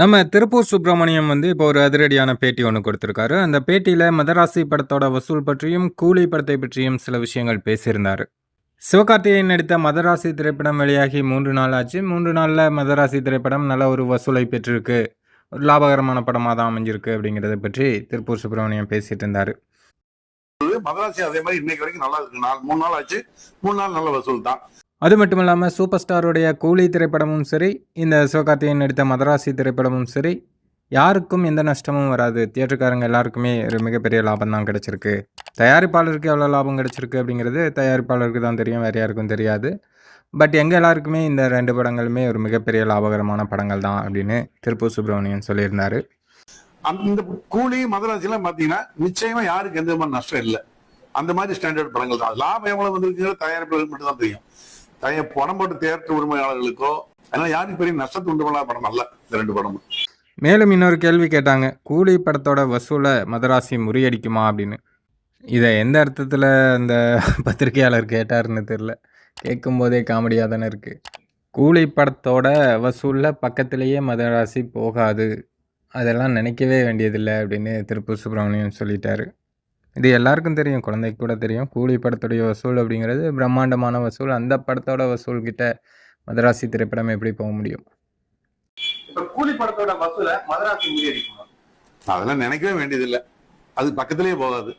நம்ம திருப்பூர் சுப்பிரமணியம் வந்து இப்போ ஒரு அதிரடியான பேட்டி ஒன்று கொடுத்துருக்காரு. அந்த பேட்டியில் மதராசி படத்தோட வசூல் பற்றியும் கூலி படத்தை பற்றியும் சில விஷயங்கள் பேசியிருந்தார். சிவகார்த்திகேயன் நடித்த மதராசி திரைப்படம் வெளியாகி மூன்று நாள் ஆச்சு. மூன்று நாளில் மதராசி திரைப்படம் நல்ல ஒரு வசூலை பெற்றிருக்கு. ஒரு லாபகரமான படமாக தான் அமைஞ்சிருக்கு அப்படிங்கிறத பற்றி திருப்பூர் சுப்பிரமணியம் பேசிட்டு இருந்தார். மதராசி அதே மாதிரி இன்னைக்கு வரைக்கும் நல்லா இருக்கு. நாலு மூணு நாள் ஆச்சு. மூணு நாள் நல்ல வசூல் தான். அது மட்டும் இல்லாமல் சூப்பர் ஸ்டாருடைய கூலி திரைப்படமும் சரி இந்த சிவகார்த்திகேயன் நடித்த மதராசி திரைப்படமும் சரி யாருக்கும் எந்த நஷ்டமும் வராது. தியேட்டருக்காரங்க எல்லாருக்குமே ஒரு மிகப்பெரிய லாபம் தான் கிடச்சிருக்கு. தயாரிப்பாளருக்கு எவ்வளோ லாபம் கிடச்சிருக்கு அப்படிங்கிறது தயாரிப்பாளருக்கு தான் தெரியும் வேறு யாருக்கும் தெரியாது. பட் எங்கள் எல்லாருக்குமே இந்த ரெண்டு படங்களுமே ஒரு மிகப்பெரிய லாபகரமான படங்கள் தான் அப்படின்னு திருப்பூர் சுப்பிரமணியன் சொல்லியிருந்தார். அந்த இந்த கூலி மதராசிலாம் பார்த்தீங்கன்னா நிச்சயமாக யாருக்கு எந்த மாதிரி நஷ்டம் இல்லை. அந்த மாதிரி ஸ்டாண்டர்ட் படங்கள் தான். லாபம் எவ்வளோ வந்திருக்குங்கிறது தயாரிப்பாளருக்கு மட்டும் தான் தெரியும். தய பணம் போட்டு தேட்டர் உரிமையாளர்களுக்கோ அதனால யாரும் பெரிய நஷ்டத்தை உண்டு பண்ணாத படம் அல்ல இந்த ரெண்டு படமும். மேலும் இன்னொரு கேள்வி கேட்டாங்க கூலி படத்தோட வசூலை மதராசி முறியடிக்குமா அப்படின்னு. இதை எந்த அர்த்தத்தில் அந்த பத்திரிகையாளர் கேட்டாருன்னு தெரில கேட்கும்போதே காமெடியாக தானே இருக்குது கூலி படத்தோட வசூலில் பக்கத்திலேயே மதராசி போகாது. அதெல்லாம் நினைக்கவே வேண்டியதில்லை அப்படின்னு திருப்பூர் சுப்பிரமணியன் சொல்லிட்டாரு. இது எல்லாருக்கும் தெரியும் குழந்தைக்கு கூட தெரியும். கூலி படத்துடைய வசூல் அப்படிங்கிறது பிரம்மாண்டமான வசூல். அந்த படத்தோட வசூல் கிட்ட மதராசி திரைப்படம் எப்படி போக முடியும்? இப்ப கூலி படத்தோட வசூல மதராசி அதெல்லாம் நினைக்கவே வேண்டியதில்லை. அது பக்கத்திலேயே போகாது.